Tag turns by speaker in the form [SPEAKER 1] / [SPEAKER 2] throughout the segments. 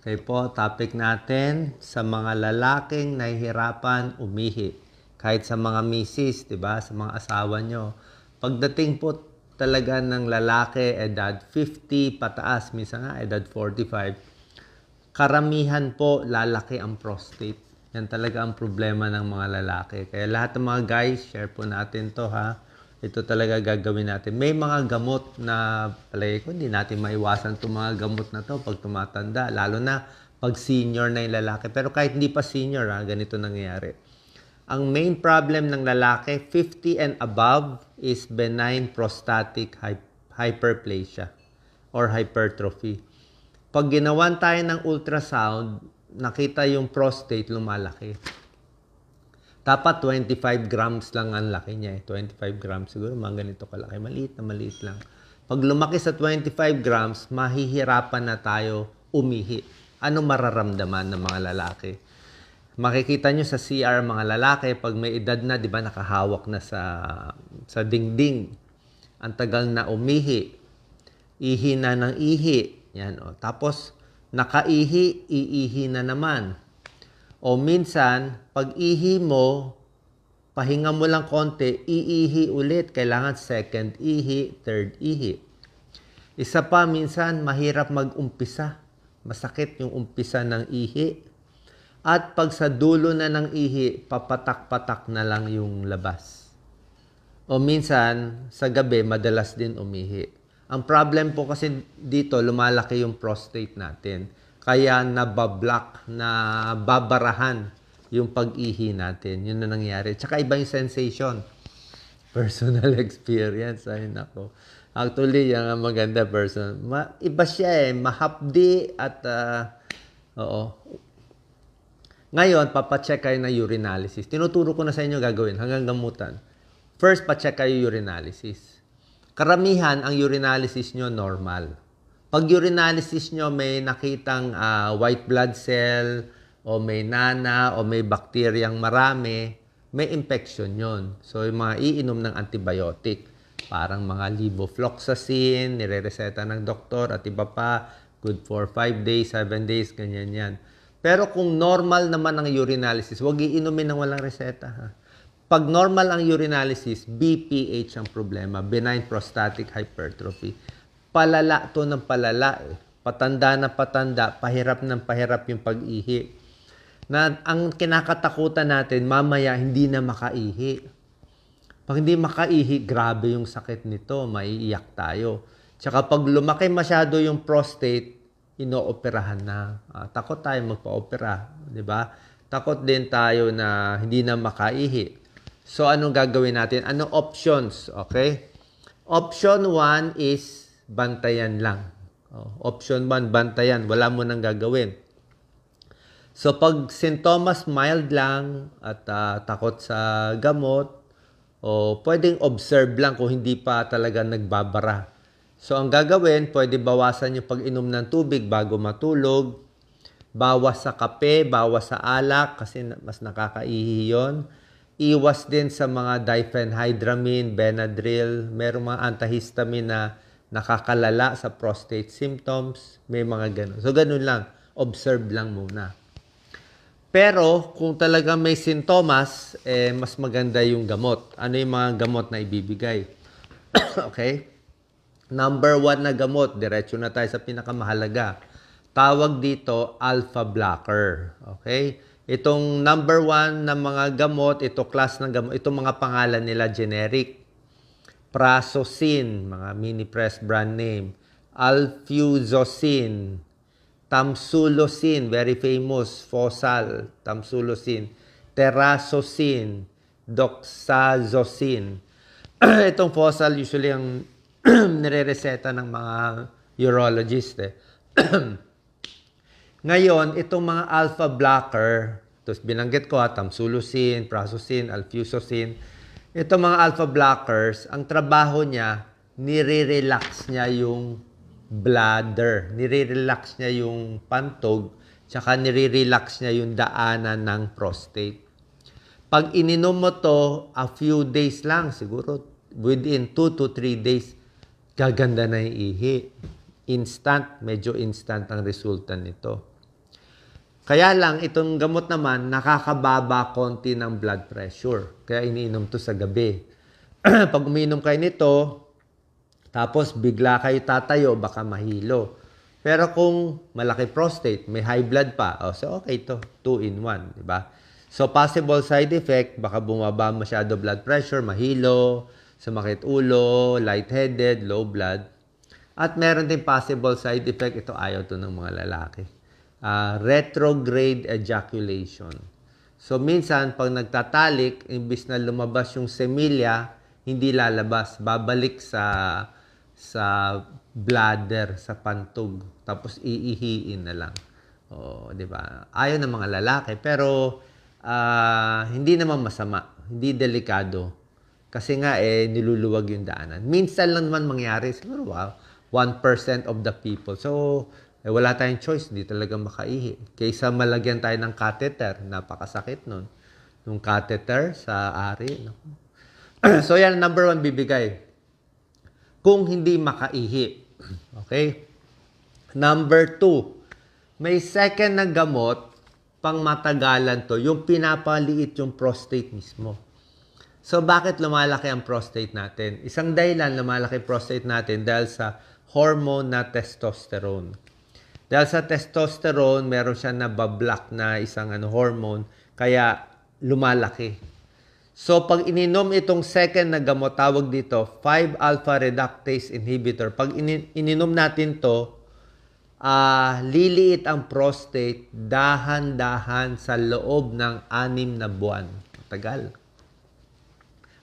[SPEAKER 1] Okay po, topic natin sa mga lalaking nahihirapan umihi. Kahit sa mga misis, di ba? Sa mga asawa nyo. Pagdating po talaga ng lalaki, edad 50 pataas, minsan nga edad 45, karamihan po lalaki ang prostate. Yan talaga ang problema ng mga lalaki. Kaya lahat ng mga guys, share po natin to ha. Ito talaga gagawin natin. May mga gamot na palagi ko, hindi natin maiwasan itong mga gamot na to pag tumatanda. Lalo na pag senior na yung lalaki. Pero kahit hindi pa senior, ha, ganito nangyayari. Ang main problem ng lalaki, 50 and above, is benign prostatic hy- hyperplasia or hypertrophy. Pag ginawan tayo ng ultrasound, nakita yung prostate lumalaki. Dapat 25 grams lang ang laki niya. Eh. 25 grams siguro, mga ganito kalaki. Maliit na maliit lang. Pag lumaki sa 25 grams, mahihirapan na tayo umihi. Ano mararamdaman ng mga lalaki? Makikita nyo sa CR mga lalaki, pag may edad na, di ba, nakahawak na sa, sa dingding. Ang tagal na umihi. Ihi na ng ihi. Yan, o. Tapos, nakaihi, iihi na naman. O minsan, pag ihi mo, pahinga mo lang konti, iihi ulit. Kailangan second ihi, third ihi. Isa pa, minsan, mahirap mag-umpisa. Masakit yung umpisa ng ihi. At pag sa dulo na ng ihi, papatak-patak na lang yung labas. O minsan, sa gabi, madalas din umihi. Ang problem po kasi dito, lumalaki yung prostate natin kaya nabablock, na babarahan yung pag-ihi natin. Yun na nangyari. Tsaka iba yung sensation. Personal experience. Ay, nako. Actually, yung ang maganda person. Ma- iba siya eh. Mahapdi at uh, oo. Ngayon, papacheck kayo ng urinalysis. Tinuturo ko na sa inyo gagawin hanggang gamutan. First, pacheck kayo urinalysis. Karamihan, ang urinalysis nyo normal. Pag urinalysis nyo may nakitang uh, white blood cell o may nana o may bakteryang marami, may infection yon. So, yung mga iinom ng antibiotic, parang mga levofloxacin, nire-reseta ng doktor at iba pa, good for 5 days, 7 days, ganyan yan. Pero kung normal naman ang urinalysis, huwag iinumin ng walang reseta. Ha? Pag normal ang urinalysis, BPH ang problema, benign prostatic hypertrophy palala to ng palala eh. Patanda na patanda, pahirap ng pahirap yung pag-ihi. Na ang kinakatakutan natin, mamaya hindi na makaihi. Pag hindi makaihi, grabe yung sakit nito, maiiyak tayo. Tsaka pag lumaki masyado yung prostate, inooperahan na. Ah, takot tayo magpa-opera, di ba? Takot din tayo na hindi na makaihi. So, anong gagawin natin? Anong options? Okay? Option 1 is bantayan lang. Oh, option 1, bantayan. Wala mo nang gagawin. So, pag sintomas mild lang at uh, takot sa gamot, o pwedeng observe lang kung hindi pa talaga nagbabara. So, ang gagawin, pwede bawasan yung pag-inom ng tubig bago matulog, bawas sa kape, bawas sa alak kasi mas nakakaihi yun. Iwas din sa mga diphenhydramine, Benadryl, merong mga antihistamine na nakakalala sa prostate symptoms, may mga ganun. So, ganun lang. Observe lang muna. Pero, kung talaga may sintomas, eh, mas maganda yung gamot. Ano yung mga gamot na ibibigay? okay? Number one na gamot, diretso na tayo sa pinakamahalaga. Tawag dito, alpha blocker. Okay? Itong number one na mga gamot, ito class ng gamot, itong mga pangalan nila generic. Prazosin, mga mini press brand name. Alfuzosin, Tamsulosin, very famous, Fosal, Tamsulosin, Terazosin, Doxazosin. Itong Fosal usually ang nire-reseta ng mga urologist eh. Ngayon, itong mga alpha blocker, tapos binanggit ko ha, Tamsulosin, Prazosin, Alfuzosin, itong mga alpha blockers, ang trabaho niya, nire-relax niya yung bladder. Nire-relax niya yung pantog, tsaka nire-relax niya yung daanan ng prostate. Pag ininom mo to, a few days lang, siguro within 2 to 3 days, gaganda na yung ihi. Instant, medyo instant ang resulta nito. Kaya lang, itong gamot naman, nakakababa konti ng blood pressure. Kaya iniinom to sa gabi. Pag umiinom kayo nito, tapos bigla kayo tatayo, baka mahilo. Pero kung malaki prostate, may high blood pa, oh, so okay to, 2 in 1, di ba? So possible side effect, baka bumaba masyado blood pressure, mahilo, sumakit ulo, lightheaded, low blood. At meron din possible side effect, ito ayaw to ng mga lalaki. Ah, retrograde ejaculation. So minsan, pag nagtatalik, imbis na lumabas yung semilya, hindi lalabas. Babalik sa sa bladder, sa pantog. Tapos iihiin na lang. O, di ba? Ayaw ng mga lalaki. Pero, ah, hindi naman masama. Hindi delikado. Kasi nga, eh, niluluwag yung daanan. Minsan lang naman mangyari. Siguro, wow, 1% of the people. So, eh, wala tayong choice. Hindi talaga makaihi. Kaysa malagyan tayo ng catheter. Napakasakit nun. Yung catheter sa ari. so, yan, number one, bibigay kung hindi makaihi. Okay? Number two, may second na gamot pang matagalan to, yung pinapaliit yung prostate mismo. So, bakit lumalaki ang prostate natin? Isang dahilan lumalaki prostate natin dahil sa hormone na testosterone. Dahil sa testosterone, meron siya na bablock na isang ano, hormone, kaya lumalaki. So, pag ininom itong second na gamot, tawag dito, 5-alpha reductase inhibitor. Pag ini- ininom natin to, ah liliit ang prostate dahan-dahan sa loob ng anim na buwan. Tagal.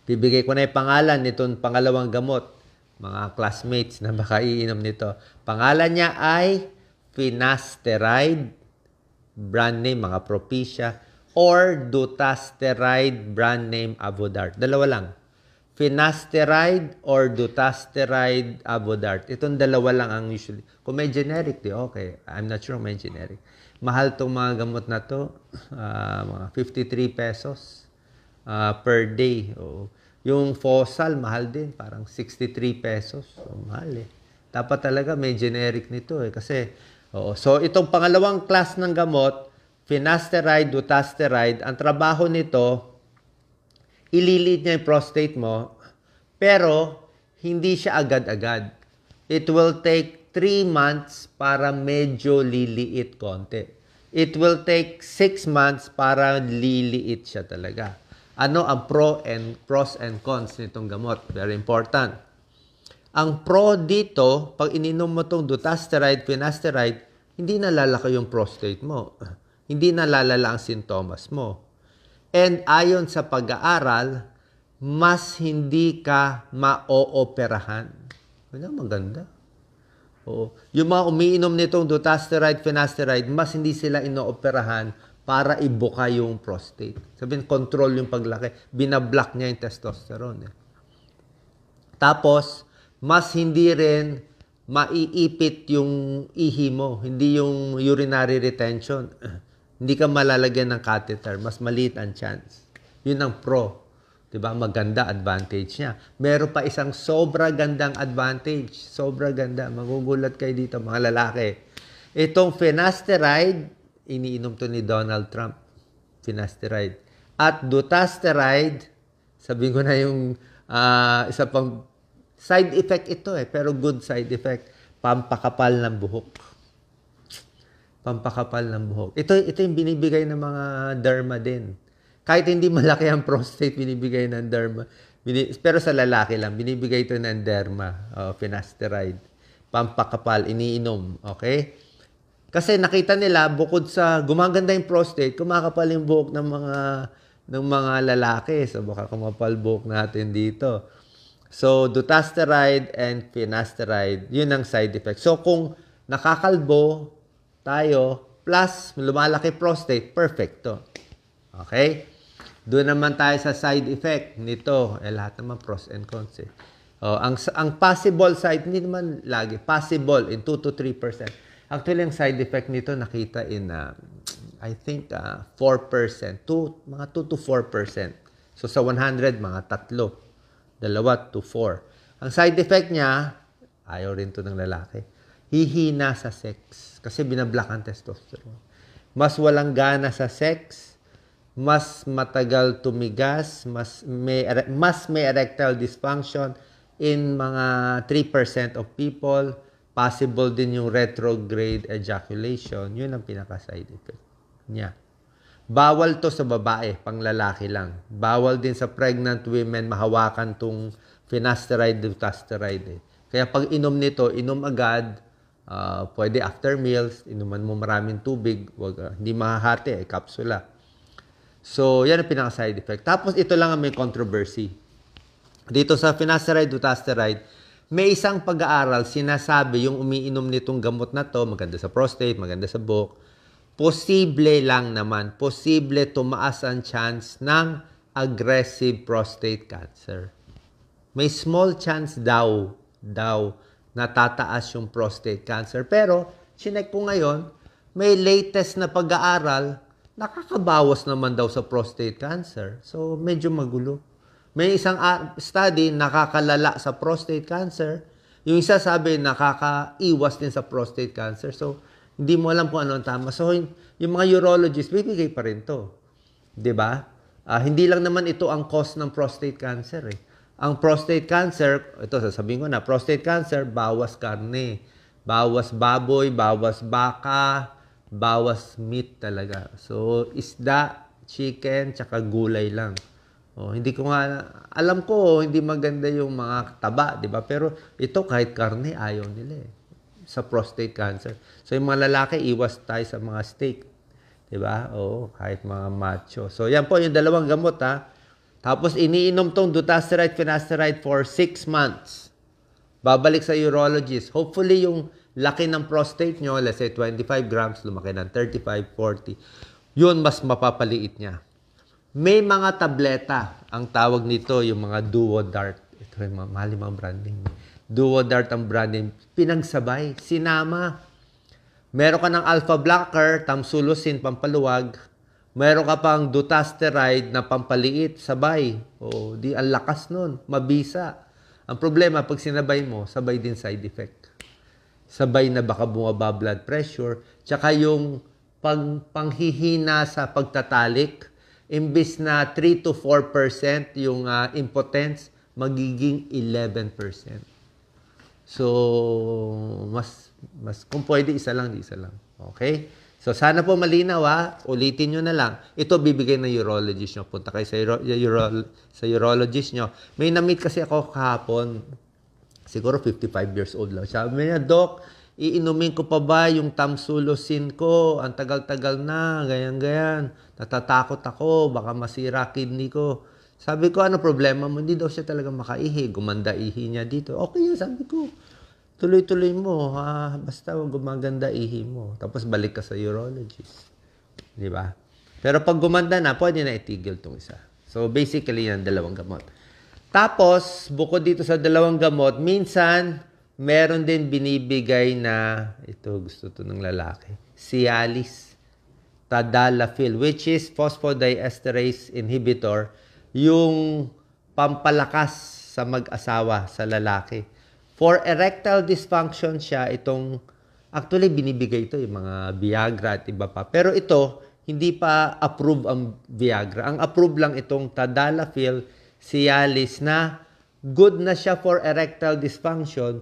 [SPEAKER 1] Bibigay ko na yung pangalan nitong pangalawang gamot. Mga classmates na baka iinom nito. Pangalan niya ay finasteride, brand name, mga Propecia, or dutasteride, brand name Avodart. Dalawa lang. Finasteride or dutasteride Avodart. Itong dalawa lang ang usually. Kung may generic, di okay. I'm not sure may generic. Mahal tong mga gamot na to. ah, mga 53 pesos ah, per day. O, yung fossil, mahal din. Parang 63 pesos. So, mahal eh. Dapat talaga may generic nito eh. Kasi, oo. So, itong pangalawang class ng gamot, finasteride, dutasteride, ang trabaho nito, ililiit niya yung prostate mo, pero hindi siya agad-agad. It will take 3 months para medyo liliit konti. It will take 6 months para liliit siya talaga. Ano ang pro and pros and cons nitong gamot? Very important. Ang pro dito, pag ininom mo tong dutasteride, finasteride, hindi nalalaki yung prostate mo. Hindi nalalala ang sintomas mo. And ayon sa pag-aaral, mas hindi ka ma-ooperahan. Wala, maganda. Oo. Yung mga umiinom nitong dutasteride, finasteride, mas hindi sila inooperahan para ibuka yung prostate. Sabihin, control yung paglaki. Binablock niya yung testosterone. Eh. Tapos, mas hindi rin maiipit yung ihi mo, hindi yung urinary retention. hindi ka malalagyan ng catheter, mas maliit ang chance. Yun ang pro. 'Di ba? Maganda advantage niya. Meron pa isang sobra gandang advantage. Sobra ganda. Magugulat kayo dito mga lalaki. Itong finasteride, iniinom to ni Donald Trump. Finasteride. At dutasteride, sabihin ko na yung ah, isa pang side effect ito eh, pero good side effect. Pampakapal ng buhok pampakapal ng buhok. Ito, ito yung binibigay ng mga derma din. Kahit hindi malaki ang prostate, binibigay ng derma. Pero sa lalaki lang, binibigay ito ng derma, uh, finasteride. Pampakapal, iniinom. Okay? Kasi nakita nila, bukod sa gumaganda yung prostate, kumakapal yung buhok ng mga ng mga lalaki. So, baka kumapal buhok natin dito. So, dutasteride and finasteride, yun ang side effect. So, kung nakakalbo, tayo, plus lumalaki prostate, perfecto. Okay? Doon naman tayo sa side effect nito. Eh, lahat naman pros and cons eh. Oh, ang, ang possible side, hindi naman lagi, possible in 2 to 3%. Actually, ang side effect nito nakita in, uh, I think, uh, 4%. Two, mga 2 to 4%. So, sa 100, mga tatlo. Dalawa to 4. Ang side effect niya, ayaw rin to ng lalaki hihina sa sex kasi binablock ang testosterone. mas walang gana sa sex, mas matagal tumigas, mas may mas may erectile dysfunction in mga 3% of people, possible din yung retrograde ejaculation. Yun ang pinaka side effect niya. Bawal to sa babae, pang lalaki lang. Bawal din sa pregnant women mahawakan tong finasteride, dutasteride. Eh. Kaya pag inom nito, inom agad, ah, pwede after meals, inuman mo maraming tubig, wag, ah, hindi mahahati, eh, kapsula. So, yan ang pinaka-side effect. Tapos, ito lang ang may controversy. Dito sa finasteride, dutasteride, may isang pag-aaral, sinasabi yung umiinom nitong gamot na to, maganda sa prostate, maganda sa buhok, posible lang naman, posible tumaas ang chance ng aggressive prostate cancer. May small chance daw, daw, na tataas yung prostate cancer. Pero, chinek ko ngayon, may latest na pag-aaral, nakakabawas naman daw sa prostate cancer. So, medyo magulo. May isang study nakakalala sa prostate cancer. Yung isa sabi nakakaiwas din sa prostate cancer. So, hindi mo alam kung ano ang tama. So, yung, mga urologist, bibigay pa rin to. ba? Ah, hindi lang naman ito ang cause ng prostate cancer eh. Ang prostate cancer, ito sasabihin ko na, prostate cancer, bawas karne. Bawas baboy, bawas baka, bawas meat talaga. So, isda, chicken, tsaka gulay lang. Oh, hindi ko nga, alam ko, hindi maganda yung mga taba, di ba? Pero ito, kahit karne, ayaw nila eh. Sa prostate cancer. So, yung mga lalaki, iwas tayo sa mga steak. Ba? Oo, kahit mga macho. So, yan po yung dalawang gamot, ha? Tapos, iniinom tong dutasteride, finasteride for 6 months. Babalik sa urologist. Hopefully, yung laki ng prostate nyo, let's say 25 grams, lumaki ng 35, 40, yun mas mapapaliit niya. May mga tableta, ang tawag nito, yung mga Duodart. Ito yung mga mahal yung branding. Duodart ang branding. Pinagsabay, sinama. Meron ka ng alpha blocker, tamsulosin, pampaluwag. Meron ka pang dutasteride na pampaliit, sabay. O, di ang lakas nun, mabisa. Ang problema, pag sinabay mo, sabay din side effect sabay na baka bumaba blood pressure, tsaka yung pag, panghihina sa pagtatalik, imbis na 3 to 4% yung uh, impotence, magiging 11%. So, mas, mas, kung pwede, isa lang, di isa lang. Okay? So, sana po malinaw ha. Ulitin nyo na lang. Ito bibigay ng urologist nyo. Punta kayo sa, uro, uro, sa urologist nyo. May na-meet kasi ako kahapon. Siguro 55 years old lang. Sabi niya, Doc, iinumin ko pa ba yung tamsulosin ko? Ang tagal-tagal na, ganyan-ganyan. Natatakot ako, baka masira kidney ko. Sabi ko, ano problema mo? Hindi daw siya talaga makaihi. Gumanda ihi niya dito. Okay yan, sabi ko. Tuloy-tuloy mo, ha? basta gumaganda ihi mo. Tapos balik ka sa urologist. Di ba? Pero pag gumanda na, pwede na itigil tong isa. So basically, yan dalawang gamot. Tapos, bukod dito sa dalawang gamot, minsan, meron din binibigay na, ito gusto to ng lalaki, Cialis, Tadalafil, which is phosphodiesterase inhibitor, yung pampalakas sa mag-asawa sa lalaki. For erectile dysfunction siya, itong, actually binibigay ito, yung mga Viagra at iba pa. Pero ito, hindi pa approve ang Viagra. Ang approve lang itong Tadalafil, Cialis na good na siya for erectile dysfunction,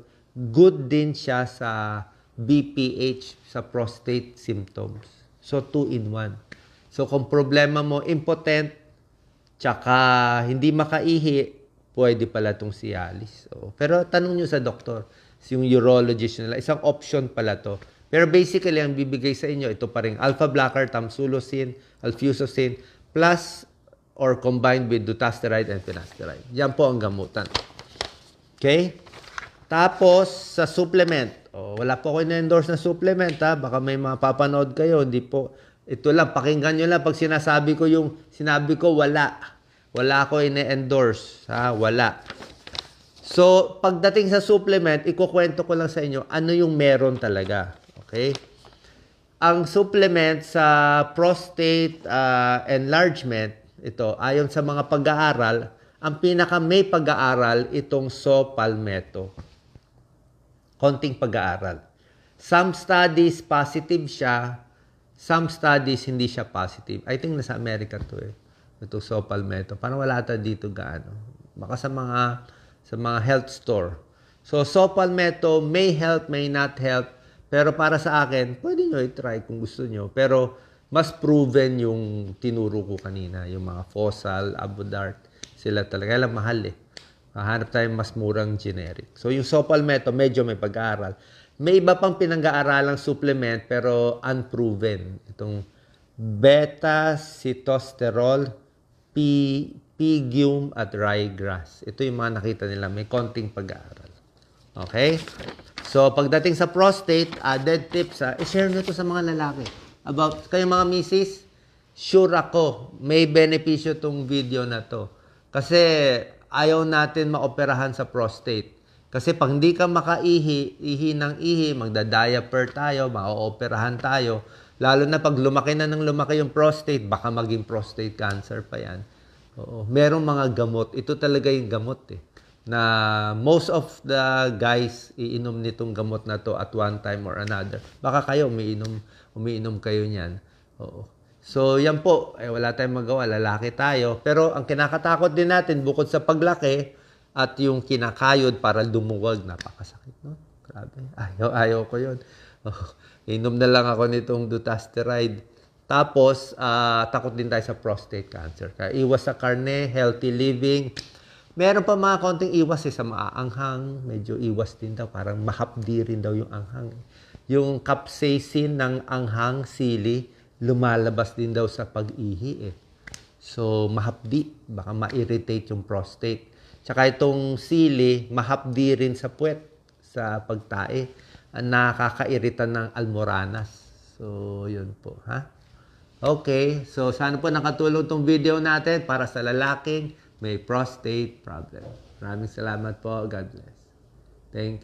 [SPEAKER 1] good din siya sa BPH, sa prostate symptoms. So, two in one. So, kung problema mo, impotent, tsaka hindi makaihi, pwede pala itong Cialis. So, pero tanong nyo sa doktor, yung urologist nila, isang option pala to. Pero basically, ang bibigay sa inyo, ito pa rin alpha blocker, tamsulosin, alfuzosin, plus or combined with dutasteride and finasteride. Yan po ang gamutan. Okay? Tapos, sa supplement. Oh, wala po ako na-endorse na supplement ha. Baka may mapapanood kayo. Hindi po. Ito lang, pakinggan nyo lang pag sinasabi ko yung sinabi ko, wala. Wala ako ine-endorse. Ha? Wala. So, pagdating sa supplement, ikukwento ko lang sa inyo ano yung meron talaga. Okay? Ang supplement sa prostate uh, enlargement, ito, ayon sa mga pag-aaral, ang pinaka may pag-aaral itong So Palmetto. Konting pag-aaral. Some studies positive siya, some studies hindi siya positive. I think nasa America to eh. Ito so palmetto. Parang wala ata dito gaano. Baka sa mga sa mga health store. So so palmetto may help, may not help. Pero para sa akin, pwede nyo i-try kung gusto nyo. Pero mas proven yung tinuro ko kanina. Yung mga fossil, abudart. Sila talaga. Kaya mahal eh. Hahanap tayo mas murang generic. So yung so palmetto, medyo may pag-aaral. May iba pang pinang-aaralang supplement pero unproven. Itong beta-sitosterol, P, pigium at ryegrass. Ito yung mga nakita nila. May konting pag-aaral. Okay? So, pagdating sa prostate, added tips, ha, i-share nyo sa mga lalaki. About, kayo mga misis, sure ako, may benepisyo tong video na to. Kasi, ayaw natin maoperahan sa prostate. Kasi pag hindi ka makaihi, ihi ng ihi, magda-diaper tayo, ma-operahan tayo, lalo na pag lumaki na ng lumaki yung prostate, baka maging prostate cancer pa yan. Oo. Merong mga gamot. Ito talaga yung gamot eh. Na most of the guys iinom nitong gamot na to at one time or another. Baka kayo umiinom, umiinom kayo niyan. Oo. So, yan po. Eh, wala tayong magawa. Lalaki tayo. Pero ang kinakatakot din natin, bukod sa paglaki, at yung kinakayod para dumuwag, napakasakit, no? Grabe. Ayaw, ayaw ko yun. Oh, inom na lang ako nitong dutasteride. Tapos, ah, takot din tayo sa prostate cancer. Kaya iwas sa karne, healthy living. Meron pa mga konting iwas eh, sa maaanghang. Medyo iwas din daw. Parang mahapdi rin daw yung anghang. Yung capsaicin ng anghang sili, lumalabas din daw sa pag-ihi eh. So, mahapdi. Baka ma-irritate yung prostate. Tsaka itong sili, mahapdi rin sa puwet, sa pagtae. Nakakairita ng almoranas. So, yun po. Ha? Okay. So, sana po nakatulong tong video natin para sa lalaking may prostate problem. Maraming salamat po. God bless. Thank you.